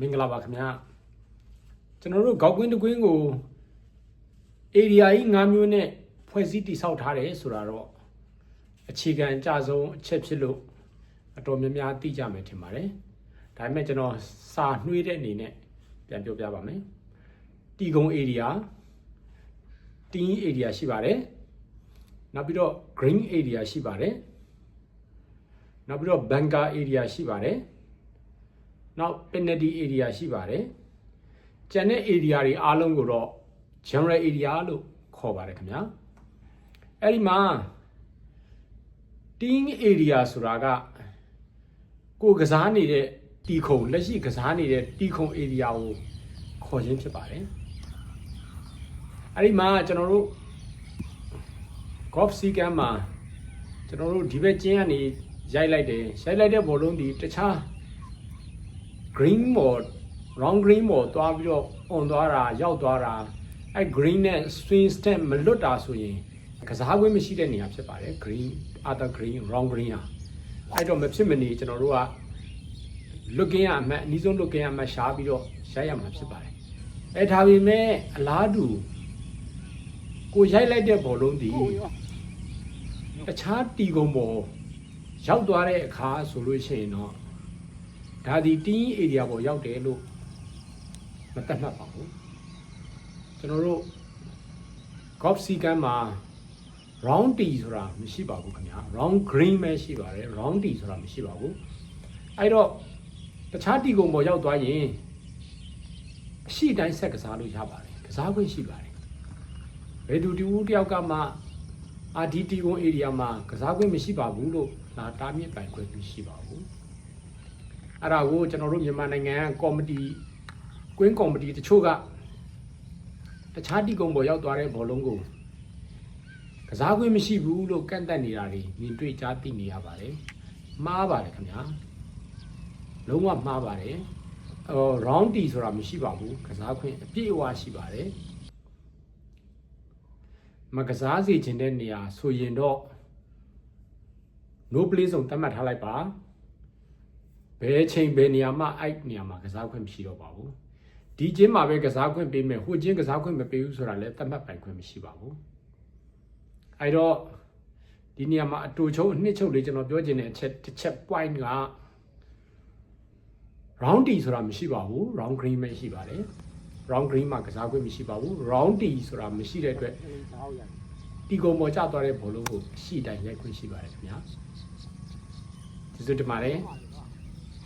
မင်္ဂလာပါခင်ဗျာကျွန်တော်တို့ဂေါက်ကွင်းတစ်ကွင်းကို area ကြီး၅မျိုးနဲ့ဖွဲ့စည်းတည်ဆောက်ထားတယ်ဆိုတာတော့အခြေခံအကြဆုံးအချက်ဖြစ်လို့အတော်များများသိကြမယ်ထင်ပါတယ်ဒါပေမဲ့ကျွန်တော်စာနှွှေးတဲ့အနေနဲ့ပြန်ပြောပြပါမယ်တီကုံ area တင်း area ရှိပါတယ်နောက်ပြီးတော့ green area ရှိပါတယ်နောက်ပြီးတော့ banker area ရှိပါတယ် နောက် penalty area ရှိပါတယ်ကျန်တဲ့ area တွေအားလုံးကိုတော့ general area လို့ခေါ်ပါတယ်ခင်ဗျာအဲ့ဒီမှာ team area ဆိုတာကကိုယ်ကစားနေတဲ့တီခုံလက်ရှိကစားနေတဲ့တီခုံ area ကိုခေါ်ခြင်းဖြစ်ပါတယ်အဲ့ဒီမှာကျွန်တော်တို့ golf sea camp မှာကျွန်တော်တို့ဒီဘက်ကျင်းကနေရိုက်လိုက်တယ်ရိုက်လိုက်တဲ့ဘောလုံးဒီတခြား green mode round green mode သွားပြီးတော့ on သွားတာရောက်သွားတာအဲ green နဲ့ swing step မလွတ်တာဆိုရင်ကစားကွင်းမရှိတဲ့နေရာဖြစ်ပါတယ် green other green round green ဟာအဲ့တော့မဖြစ်မနေကျွန်တော်တို့က looking ရအမှတ်အနည်းဆုံး looking ရအမှတ်ရှားပြီးတော့ရိုက်ရမှာဖြစ်ပါတယ်အဲဒါပေမဲ့အလားတူကိုရိုက်လိုက်တဲ့ဘောလုံးဒီတခြားတီကုံပေါ်ရောက်သွားတဲ့အခါဆိုလို့ရှိရင်တော့ ဒါဒီတင်း area ပေါ်ရောက်တယ်လို့မတတ်မှတ်ပါဘူးကျွန်တော်တို့ golf sea ကမ်းမှာ round tee ဆိုတာမရှိပါဘူးခင်ဗျာ round green ပဲရှိပါတယ် round tee ဆိုတာမရှိပါဘူးအဲ့တော့တခြားတီကုံပေါ်ရောက်သွားရင်အရှိတိုင်းဆက်ကစားလို့ရပါတယ်ကစားခွင့်ရှိပါတယ်ဘယ်သူတူတယောက်ကမှအာဒီတီကုံ area မှာကစားခွင့်မရှိပါဘူးလို့လာတားမြစ်ပိုင်ခွင့်မရှိပါဘူး အဲ့ဒါကိုကျွန်တော်တို့မြန်မာနိုင်ငံကော်မတီကွင်းကော်မတီတချို့ကတခြားတီကုံပေါ်ရောက်သွားတဲ့ဘောလုံးကိုကစားခွင့်မရှိဘူးလို့ကန့်တက်နေတာတွေမြင်တွေ့ကြားသိနေရပါတယ်မှားပါတယ်ခင်ဗျာလုံးဝမှားပါတယ်ဟို round t ဆိုတာမရှိပါဘူးကစားခွင့်အပြည့်အဝရှိပါတယ်မကစားစေခြင်းတဲ့နေရာဆိုရင်တော့ no play zone သတ်မှတ်ထားလိုက်ပါ ဘယ်ချိန်ဘယ်နေရာမှာအဲ့နေရာမှာကစားခွင့်မရှိတော့ပါဘူးဒီချင်းမှာပဲကစားခွင့်ပေးမယ်ဟိုချင်းကစားခွင့်မပေးဘူးဆိုတာလည်းသတ်မှတ်ပိုင်ခွင့်မရှိပါဘူးအဲ့တော့ဒီနေရာမှာအတူချုပ်အနှစ်ချုပ်လေးကျွန်တော်ပြောချင်တဲ့အချက်တစ်ချက် point က round t ဆိုတာမရှိပါဘူး round green ပဲရှိပါတယ် round green မှာကစားခွင့်မရှိပါဘူး round t ဆိုတာမရှိတဲ့အတွက်တီကုံပေါ်ကျသွားတဲ့ဘောလုံးကိုအရှိတိုင်းရိုက်ခွင့်ရှိပါတယ်ခင်ဗျာကျေးဇူးတင်ပါတယ်